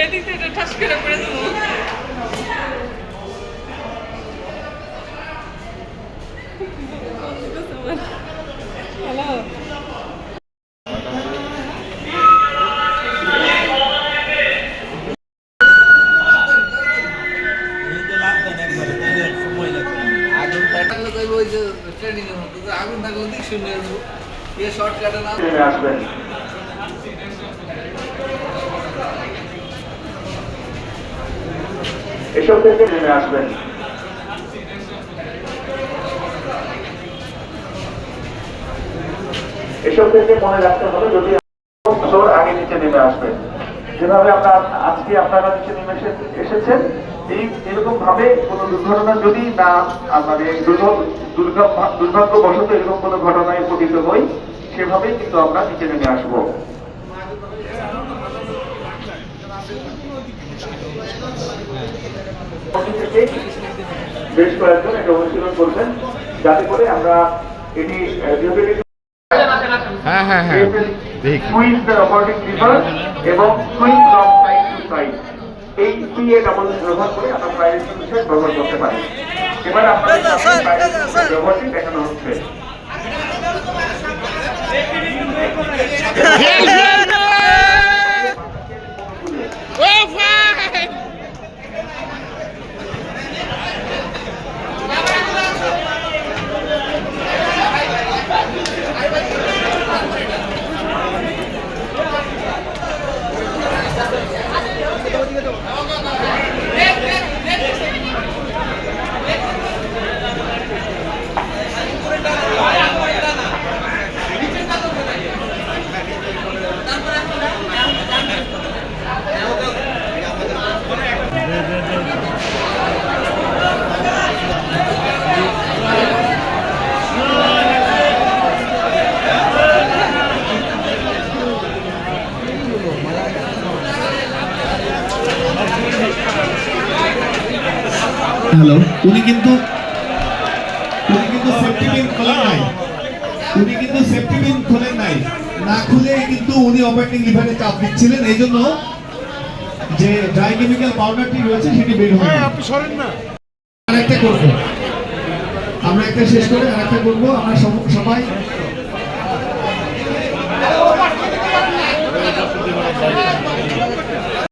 এদিক থেকে ঠাস করে পড়ে যাব হ্যালো ওই যে ট্রেনিং এর মতো আগুন থাকলে দিক না আসবেন। এসব থেকে নেমে আসবেন। এসব থেকে মনে রাখতে হবে, যদি আগে নিচে নেমে আসবেন। যেভাবে আপনার আজকে আপনারা নিচে নেমে এসেছেন, এই এরকম ভাবে কোনো দুর্ঘটনা যদি না মানে দুর্ভাগ্যবশত এরকম কোনো ঘটনায় পতিত হই, সেভাবেই কিন্তু আমরা নিচে নেমে আসব। বেশ কয়েকজন এটা অনুশীলন করবেন, যাতে করে আমরা এটি হ্যাঁ হ্যাঁ হ্যাঁ। দেখি। squeeze the operating এবং side to side এই ব্যবহার করে আমরা প্রাইভেট ব্যবহার করতে পারি। এবার আপনাদের সামনে ব্যবহারটি দেখানো হচ্ছে। হ্যালো উনি কিন্তু উনি কিন্তু সেফটি পিন খোলেন নাই। উনি কিন্তু সেফটি পিন খোলেন নাই। না খুলে কিন্তু উনি অপারেটিং লিভারে চাপ দিচ্ছিলেন। এই জন্য যে ড্রাই কেমিক্যাল পাউডারটি রয়েছে সেটি বের হয়ে গেল। আপনি সরেন না। আরেকটা করব। আমরা একটা শেষ করে আরেকটা করব। আমরা সবাই